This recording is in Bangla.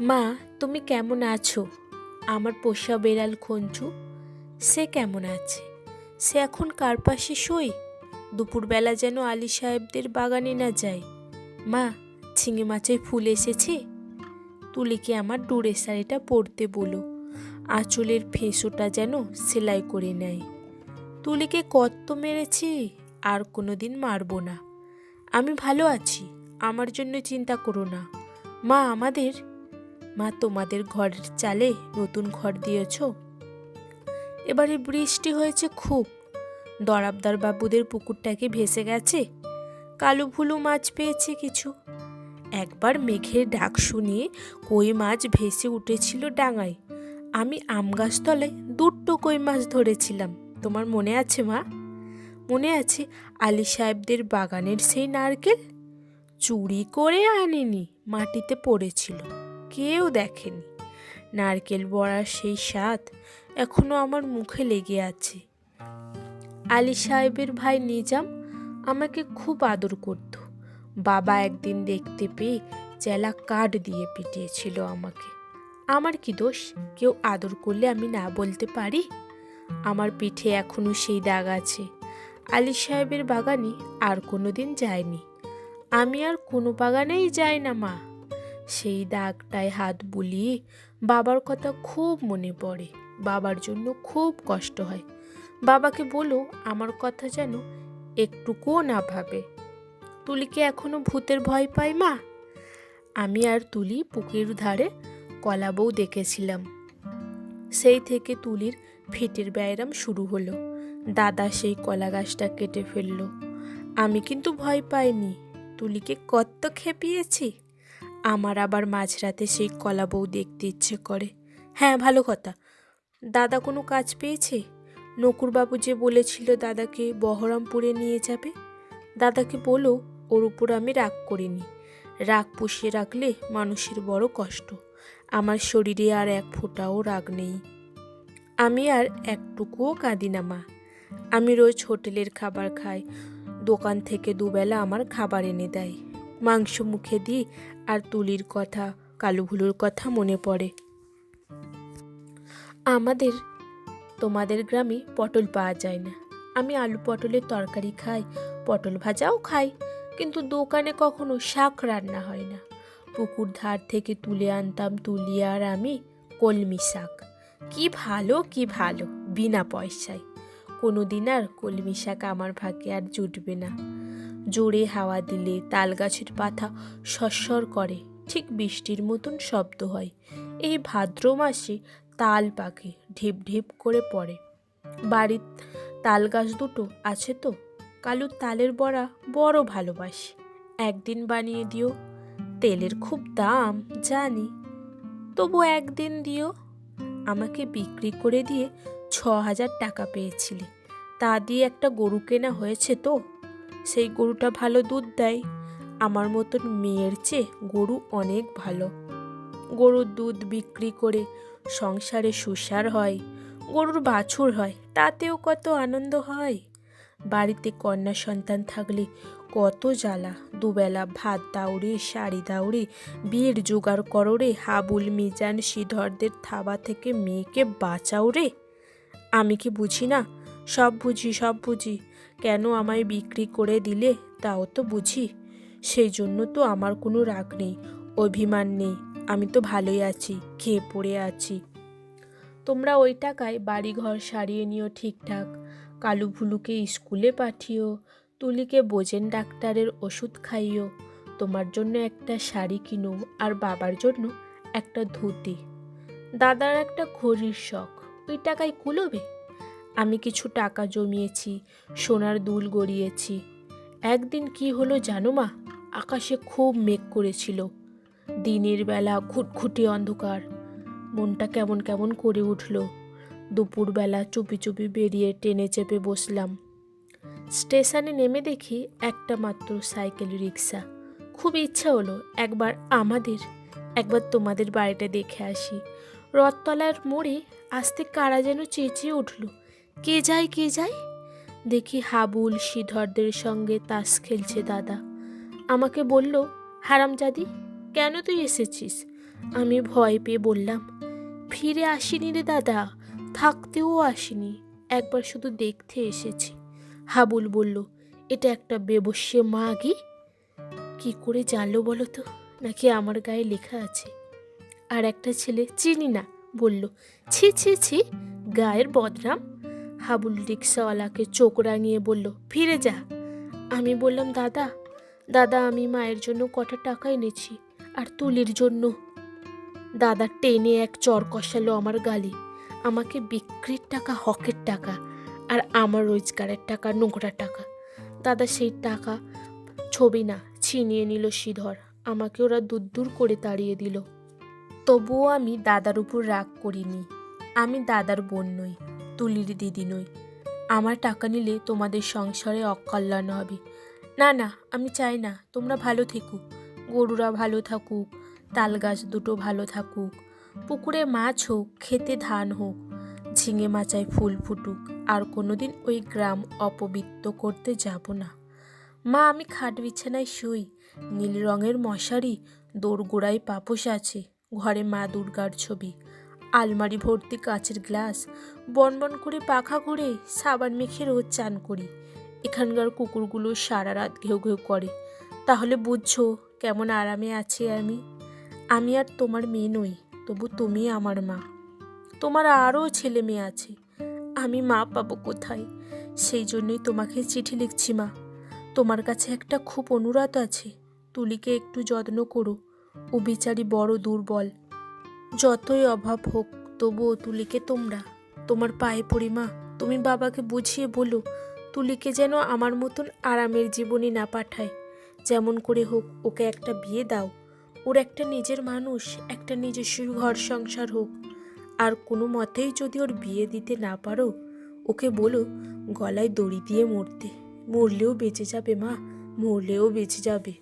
মা, তুমি কেমন আছো? আমার পোষা বেড়াল খঞ্চু সে কেমন আছে? সে এখন কার পাশে শোয়? দুপুরবেলা যেন আলী সাহেবদের বাগানে না যায়। মা, ঝিঙে মাছের ফুল এসেছে? তুলিকে আমার ডুরে শাড়িটা পরতে বলো? আঁচলের ফেঁসোটা যেন সেলাই করে নেয়। তুলিকে কত মেরেছি? আর কোনো দিন মারবো না। আমি ভালো আছি, আমার জন্য চিন্তা করো না। মা, আমাদের মা, তোমাদের ঘরের চালে নতুন ঘর দিয়েছ? এবারে বৃষ্টি হয়েছে খুব। দরাবদার বাবুদের পুকুরটাকে ভেসে গেছে। কালু ভুলু মাছ পেয়েছে কিছু। একবার মেঘের ডাক শুনিয়ে কই মাছ ভেসে উঠেছিল ডাঙায়। আমি আম গাছতলায় দুটো কই মাছ ধরেছিলাম। তোমার মনে আছে মা? মনে আছে আলী সাহেবদের বাগানের সেই নারকেল? চুরি করে আনেনি, মাটিতে পড়েছিল। কেউ দেখেনি। নারকেল বড়ার সেই স্বাদ এখনও আমার মুখে লেগে আছে। আলী সাহেবের ভাই নিজাম আমাকে খুব আদর করত। বাবা একদিন দেখতে পেয়ে চেলা কাঠ দিয়ে পিটিয়েছিল আমাকে। আমার কি দোষ? কেউ আদর করলে আমি না বলতে পারি? আমার পিঠে এখনও সেই দাগ আছে। আলী সাহেবের বাগানে আর কোনো দিন যায়নি। আমি আর কোনো বাগানেই যাই না, মা। সেই দাগটায় হাত বুলিয়ে বাবার কথা খুব মনে পড়ে। বাবার জন্য খুব কষ্ট হয়। বাবাকে বলো, আমার কথা যেন একটুকুও না ভাবে। তুলিকে এখনও ভূতের ভয় পাই মা? আমি আর তুলি পুকুরের ধারে কলা বউ দেখেছিলাম। সেই থেকে তুলির ফিটের ব্যায়াম শুরু হলো। দাদা সেই কলা গাছটা কেটে ফেলল। আমি কিন্তু ভয় পাইনি। তুলিকে কত খেপিয়েছি। আমার আবার মাঝরাতে সেই কলা বউ দেখতে ইচ্ছে করে। হ্যাঁ ভালো কথা। দাদা কোনো কাজ পেয়েছে? নকুরবাবু যে বলেছিল দাদাকে বহরমপুরে নিয়ে যাবে, দাদাকে বলো, ওর উপর আমি রাগ করিনি। রাগ পুষিয়ে রাখলে মানুষের বড় কষ্ট। আমার শরীরে আর এক ফোঁটাও রাগ নেই। আমি আর একটুকুও কাঁদি না, মা। আমি রোজ হোটেলের খাবার খাই। দোকান থেকে দুবেলা আমার খাবার এনে দেয়। মাংস মুখে দিই আর তুলির কথা কালুভুলুর কথা মনে পড়ে। আমাদের, তোমাদের গ্রামে পটল পাওয়া যায় না। আমি আলু পটলের তরকারি খাই, পটল ভাজাও খাই, কিন্তু দোকানে কখনো শাক রান্না হয় না। পুকুর ধার থেকে তুলে আনতাম তুলি আর আমি কলমি শাক। কি ভালো কি ভালো, বিনা পয়সায়। কোনো দিন আর কলমি শাক আমার ভাগ্যে আর জুটবে না। জোরে হাওয়া দিলে তাল গাছের পাতা সস্বর করে, ঠিক বৃষ্টির মতন শব্দ হয়। এই ভাদ্র মাসে তাল পাকে, ঢিপ ঢিপ করে পড়ে। বাড়ির তাল গাছ দুটো আছে তো কালুর তালের বড়া বড় ভালোবাসি। একদিন বানিয়ে দিও, তেলের খুব দাম, জানি। তবু একদিন দিও, আমাকে বিক্রি করে দিয়ে ছ হাজার টাকা পেয়েছিলি। তা দিয়ে একটা গরু কেনা হয়েছে তো? সেই গরুটা ভালো দুধ দেয়। আমার মতন মেয়ের চেয়ে গরু অনেক ভালো। গরুর দুধ বিক্রি করে সংসারে সুসার হয়, গরুর বাছুর হয়, তাতেও কত আনন্দ হয়। বাড়িতে কন্যা সন্তান থাকলে কত জ্বালা। দুবেলা ভাত দাউড়ে শাড়ি দাউড়ে বিয়ের জোগাড় করো রে, হাবুল মিজান শ্রীধরদের থাবা থেকে মেয়েকে বাঁচাও রে। আমি কি বুঝি না? সব বুঝি সব বুঝি। কেন আমায় বিক্রি করে দিলে? তাও তো বুঝি। সেই জন্য তো আমার কোনো রাগ নেই, অভিমান নেই। আমি তো ভালোই আছি, খেয়ে পড়ে আছি। তোমরা ওই টাকায় বাড়িঘর সারিয়ে নিও ঠিকঠাক। কালু ভুলুকে স্কুলে পাঠিও, তুলিকে বোঝেন ডাক্তারের ওষুধ খাইও। তোমার জন্য একটা শাড়ি কিনো আর বাবার জন্য একটা ধুতি। দাদার একটা ঘড়ির শখ। ওই টাকায় কুলোবে? আমি কিছু টাকা জমিয়েছি, সোনার দুল গড়িয়েছি। একদিন কি হলো জানো মা? আকাশে খুব মেঘ করেছিল। দিনের বেলা ঘুটঘুটে অন্ধকার। মনটা কেমন কেমন করে উঠল। দুপুরবেলা চুপি চুপি বেরিয়ে ট্রেনে চেপে বসলাম। স্টেশনে নেমে দেখি একটা মাত্র সাইকেল রিক্সা খুব ইচ্ছা হলো একবার আমাদের, একবার তোমাদের বাড়িটা দেখে আসি। রথতলার মোড়ে আসতে কারা যেন চেঁচিয়ে উঠল। কে যায় কে যায়? দেখি হাবুল শ্রীধরদের সঙ্গে তাস খেলছে দাদা। আমাকে বলল, হারামজাদি, কেন তুই এসেছিস? আমি ভয় পেয়ে বললাম, ফিরে আসিনি রে দাদা, থাকতেও আসিনি, একবার শুধু দেখতে এসেছি। হাবুল বলল, এটা একটা বেবস্যে মাগি কি করে জানলো বলো তো? নাকি আমার গায়ে লেখা আছে? আর একটা ছেলে চিনি না, বলল, ছি ছি ছি, গায়ের বদনাম? হাবুল রিক্সাওয়ালাকে চোখ রাঙিয়ে বলল, ফিরে যা। আমি বললাম, দাদা দাদা, আমি মায়ের জন্য কটা টাকা এনেছি আর তুলির জন্য। দাদা টেনে এক চর কষালো আমার গালে, আমাকে বিক্রির টাকা, হকের টাকা আর আমার রোজগারের টাকা, নোংরা টাকা। দাদা সেই টাকা, ছবি না, ছিনিয়ে নিল শ্রীধর আমাকে ওরা দূর দূর করে তাড়িয়ে দিল। তবুও আমি দাদার উপর রাগ করিনি। আমি দাদার বোন নই, তুলির দিদি নই। আমার টাকা নিলে তোমাদের সংসারে অকল্যাণ হবে। না না, আমি চাই না, তোমরা ভালো থেকো। গরুরা ভালো থাকুক, তাল গাছ দুটো ভালো থাকুক, পুকুরে মাছ হোক, খেতে ধান হোক, ঝিঙে মাচায় ফুল ফুটুক, আর কোনোদিন ওই গ্রাম অপবিত্র করতে যাব না। মা, আমি খাট বিছানায় শুই, নীল রঙের মশারি, দোরগোড়ায় পাপোশ আছে। ঘরে মা দুর্গার ছবি। আলমারি ভর্তি কাচের গ্লাস, বনবন করে পাখা করে সাবান মেখে রোজ চান করি। এখানকার কুকুরগুলো সারা রাত ঘেউ ঘেউ করে। তাহলে বুঝছ কেমন আরামে আছি আমি? আমি আর তোমার মেয়ে নই, তবু তুমি আমার মা। তোমার আরও ছেলে মেয়ে আছে। আমি মা পাবো কোথায়? সেই জন্যই তোমাকে চিঠি লিখছি মা। তোমার কাছে একটা খুব অনুরোধ আছে। তুলিকে একটু যত্ন করো। ও বিচারি বড় দুর্বল। যতই অভাব হোক, তবুও তুলিকে তোমরা। তোমার পায়ে পড়ি মা, তুমি বাবাকে বুঝিয়ে বলো, তুলিকে যেন আমার মতন আরামের জীবনে না পাঠায়। যেমন করে হোক, ওকে একটা বিয়ে দাও। ওর একটা নিজের মানুষ, একটা নিজস্ব ঘর সংসার হোক। আর কোনো মতেই যদি ওর বিয়ে দিতে না পারো, ওকে বলো, গলায় দড়ি দিয়ে মরতে। মরলেও বেঁচে যাবে মা, মরলেও বেঁচে যাবে।